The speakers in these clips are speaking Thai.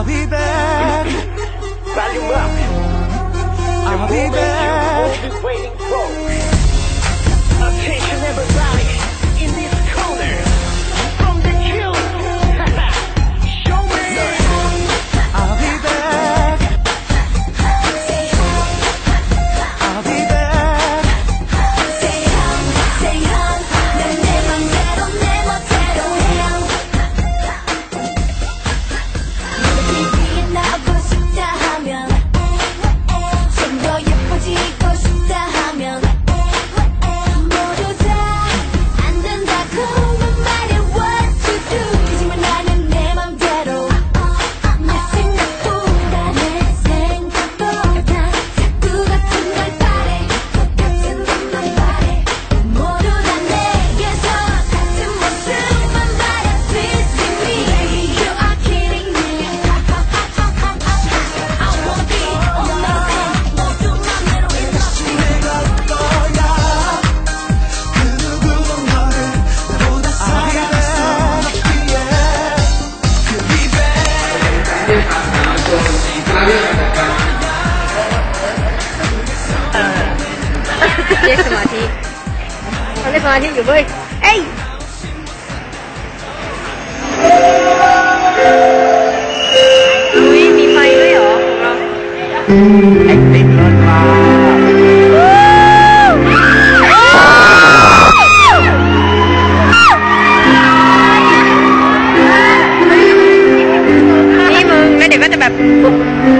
I'll be back. Volume up. I'll be back. สมาธิเขาเรียกสมาธิอยู่เว้ย เอ้ยอุ้ยมีไฟด้วยเหรอของเรา Acting เลิศมากนี่มึง แล้วเดี๋ยวก็จะแบบตา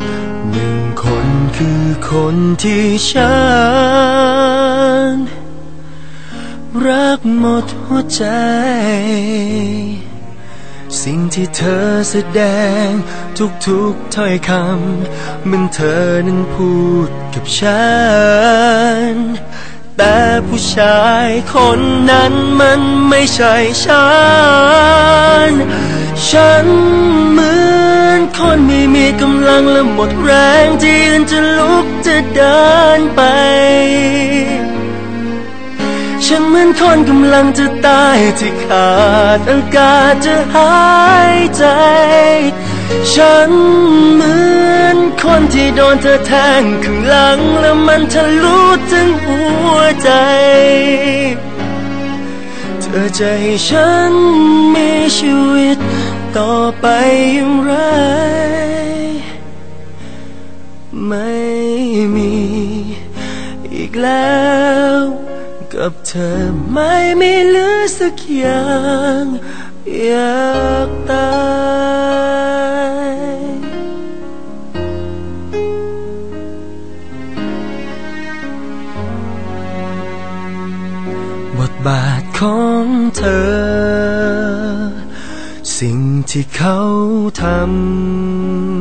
คือคนที่ฉัน รักหมดหัวใจ สิ่งที่เธอแสดงทุกๆถ้อยคำมันเธอนั้นพูดกับฉัน แต่ผู้ชายคนนั้นมันไม่ใช่ฉัน ฉันเหมือนคนไม่มีกำลังและหมดแรงที่ยืนจะลุกจะเดินไป ฉันเหมือนคนกำลังจะตายที่ขาดอากาศจะหายใจ ฉันเหมือนคนที่โดนเธอแทงข้างหลังแล้วมันทะลุถึงหัวใจเธอจะให้ฉันมีชีวิต ต่อไปอย่างไร ไม่มีอีกแล้ว กับเธอไม่มีเหลือสักอย่างอยากตายบทบาทของเธอ สิ่งที่เขาท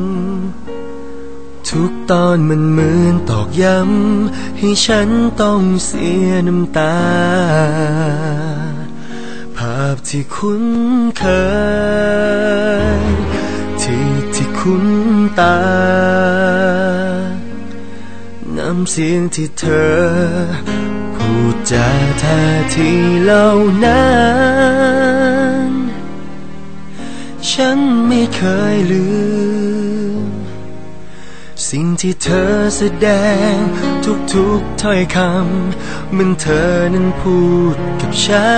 ำ ทุกตอนมันเหมือนตอกย้ำ ให้ฉันต้องเสียน้ำตา ภาพที่คุ้นเคย ที่ที่คุ้นตา น้ำเสียงที่เธอ พูดจาท่าทีเหล่านั้น ฉันไม่เคยลืม สิ่งที่เธอแสดงทุกๆถ้อยคำมันเธอนั้นพูดกับฉั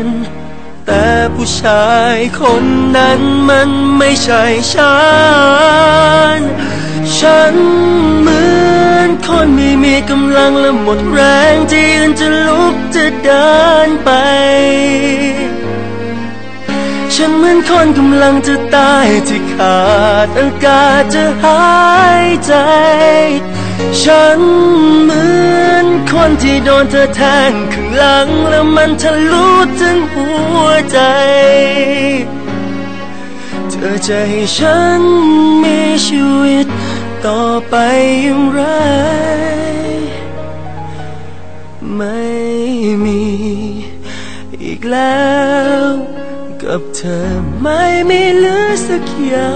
น แต่ผู้ชายคนนั้นมันไม่ใช่ฉัน ฉันเหมือนคนไม่มีกำลังและหมดแรงที่ยืนจะลุกจะเดินไป เหมือนคนกำลังจะตายที่ขาดอากาศจะหายใจ ฉันเหมือนคนที่โดนเธอแทงข้างหลังแล้วมันทะลุถึงหัวใจ เธอจะให้ฉันมีชีวิตต่อไปอย่างไร ไม่มีอีกแล้ว กับเธอไม่มีเหลือสักอย่า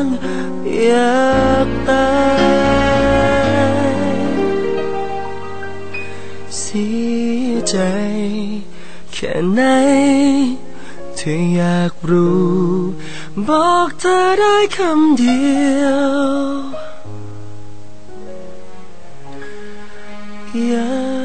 งอยากตายเสียใจ แค่ไหนเธออยากรู้ บอกเธอได้คำเดียวอยาก